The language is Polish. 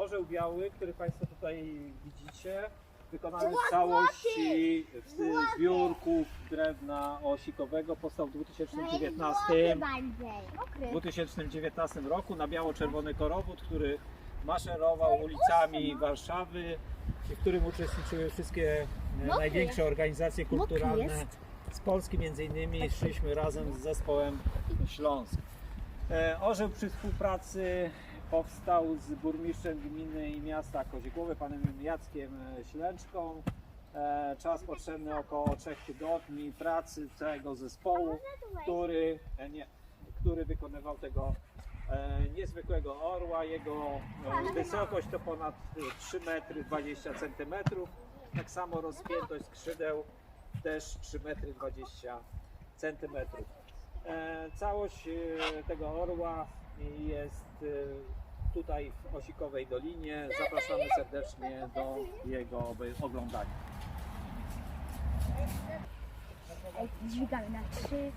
orzeł biały, który Państwo tutaj widzicie, wykonany w całości z biurków drewna osikowego. Powstał w 2019, bardziej. w 2019 roku na biało-czerwony korowód, który maszerował ulicami Warszawy, w którym uczestniczyły wszystkie e, największe organizacje kulturalne z Polski, między innymi szliśmy razem z zespołem Śląsk. E, Orzeł przy współpracy powstał z burmistrzem gminy i miasta Kozigłowy, panem Jackiem Ślęczką. E, Czas potrzebny około 3 tygodni pracy całego zespołu, który, e, nie, który wykonywał tego e, niezwykłego orła. Jego wysokość to ponad e, 3 metry 20 centymetrów. Tak samo rozpiętość skrzydeł też 3 metry 20 centymetrów. E, Całość tego orła jest e, tutaj w Osikowej Dolinie. Zapraszamy serdecznie do jego oglądania. Dźwigamy na trzy,